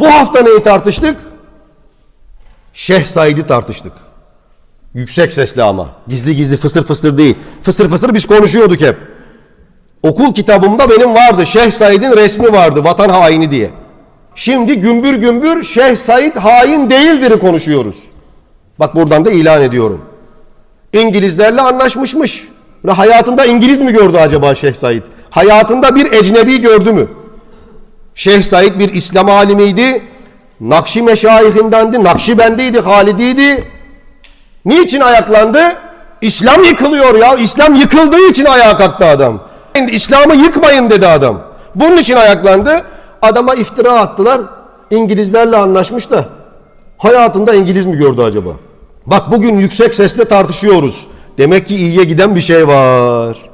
Bu hafta neyi tartıştık? Şeyh Said'i tartıştık. Yüksek sesli ama. Gizli gizli fısır fısır değil. Fısır fısır biz konuşuyorduk hep. Okul kitabımda benim vardı. Şeyh Said'in resmi vardı. Vatan haini diye. Şimdi gümbür gümbür Şeyh Said hain değildir konuşuyoruz. Bak buradan da ilan ediyorum. İngilizlerle anlaşmışmış. Hayatında İngiliz mi gördü acaba Şeyh Said? Hayatında bir ecnebi gördü mü? Şeyh Said bir İslam alimiydi. Nakşi meşayihindendi. Nakşibendiydi, Halidiydi. Niçin ayaklandı? İslam yıkılıyor ya. İslam yıkıldığı için ayağa kalktı adam. İslam'ı yıkmayın dedi adam. Bunun için ayaklandı. Adama iftira attılar. İngilizlerle anlaşmış da hayatında İngiliz mi gördü acaba? Bak bugün yüksek sesle tartışıyoruz. Demek ki iyiye giden bir şey var.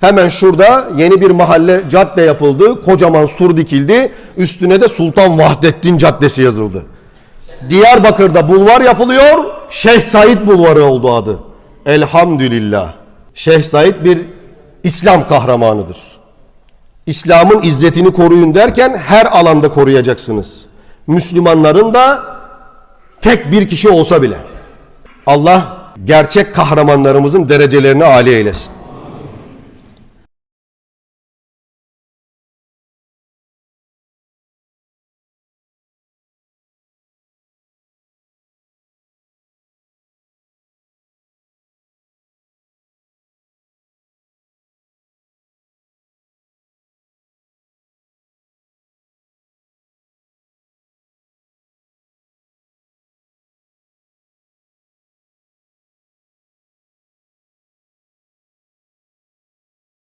Hemen şurada yeni bir mahalle cadde yapıldı. Kocaman sur dikildi. Üstüne de Sultan Vahdettin Caddesi yazıldı. Diyarbakır'da bulvar yapılıyor. Şeyh Said Bulvarı oldu adı. Elhamdülillah. Şeyh Said bir İslam kahramanıdır. İslam'ın izzetini koruyun derken her alanda koruyacaksınız. Müslümanların da tek bir kişi olsa bile. Allah gerçek kahramanlarımızın derecelerini âli eylesin.